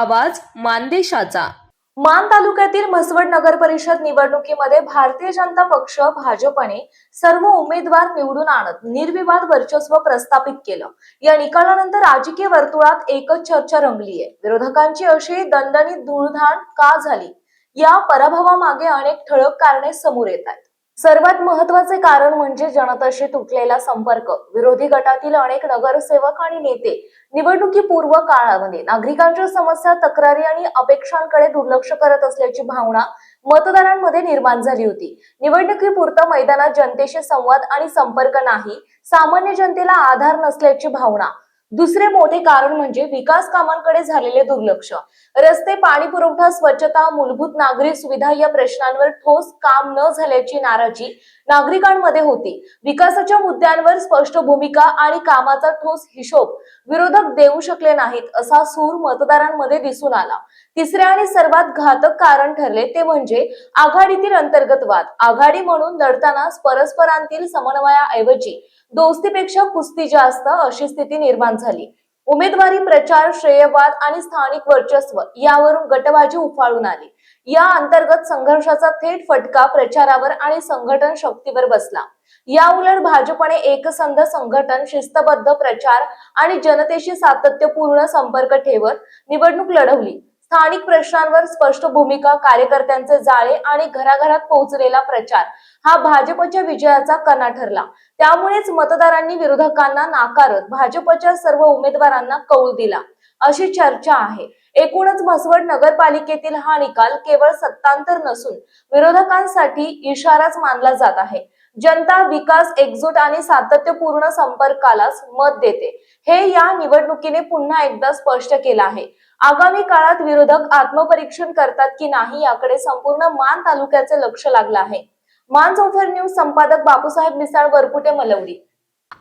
आवाज मानदेशाचा. मान तालुक्यातील म्हसवड नगर परिषद निवडणुकीमध्ये भारतीय जनता पक्ष भाजपने सर्व उमेदवार निवडून आणत निर्विवाद वर्चस्व प्रस्थापित केलं. या निकालानंतर राजकीय वर्तुळात एकच चर्चा रंगली आहे. विरोधकांची अशी दणदणीत धुळधाण का झाली? या पराभवामागे अनेक ठळक कारणे समोर येत आहेत. सर्वात महत्त्वाचे कारण म्हणजे जनतेशी तुटलेला संपर्क. विरोधी गटातील अनेक नगरसेवक आणि नेते निवडणुकीपूर्व काळामध्ये नागरिकांच्या समस्या तक्रारी आणि अपेक्षांकडे दुर्लक्ष करत असल्याची भावना मतदारांमध्ये निर्माण झाली होती. निवडणुकीपुरतं मैदानात जनतेशी संवाद आणि संपर्क नाही सामान्य जनतेला आधार नसल्याची भावना दुसरे मोठे कारण म्हणजे विकास कामांकडे झालेले दुर्लक्ष. रस्ते पाणी पुरवठा स्वच्छता मूलभूत नागरी सुविधा या प्रश्नांवर ठोस काम न झाल्याची नाराजी नागरिकांमध्ये होती. विकासाच्या मुद्द्यांवर स्पष्ट भूमिका आणि कामाचा ठोस हिशोब विरोधक देऊ शकले नाहीत असा सूर मतदारांमध्ये दिसून आला. तिसरे आणि सर्वात घातक कारण ठरले ते म्हणजे आघाडीतील अंतर्गत वाद. आघाडी म्हणून लढताना परस्परांतील समन्वयाऐवजी दोस्तीपेक्षा कुस्ती जास्त अशी स्थिती निर्माण झाली. उमेदवारी प्रचार श्रेयवाद आणि स्थानिक वर्चस्व यावरून गटबाजी उफाळून आली. या अंतर्गत संघर्षाचा थेट फटका प्रचारावर आणि संघटन शक्तीवर बसला. या उलट भाजपने एकसंध संघटन शिस्तबद्ध प्रचार आणि जनतेशी सातत्यपूर्ण संपर्क ठेवत निवडणूक लढवली. स्थानिक प्रश्नांवर स्पष्ट भूमिका कार्यकर्त्यांचे जाळे आणि घराघरात पोहोचलेला प्रचार. हा भाजपच्या विजयाचा कणा ठरला. त्यामुळेच मतदारांनी विरोधकांना नाकारत भाजपच्या सर्व उमेदवारांना कौल दिला. अशी चर्चा आहे. एकूणच म्हसवड नगरपालिकेतील हा निकाल केवळ सत्तांतर नसून विरोधकांसाठी इशाराच मानला जात आहे. जनता विकास एकजूट आणि सातत्यपूर्ण संपर्कालाच मत देते. हे या निवडणुकीने पुन्हा एकदा स्पष्ट केलं आहे. आगामी काळात विरोधक आत्मपरीक्षण करतात की नाही याकडे संपूर्ण मान तालुक्याचे लक्ष लागलं आहे. मान चौफर न्यूज संपादक बापूसाहेब मिसाळ वरपुटे मलवडी.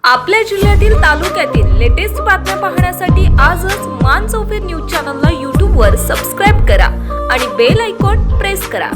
आपल्या जिल्ह्यातील तालुक्यातील लेटेस्ट बातम्या पाहण्यासाठी आजच मान चौफेर न्यूज चॅनलला यूट्यूबवर सबस्क्राईब करा आणि बेल आयकॉन प्रेस करा.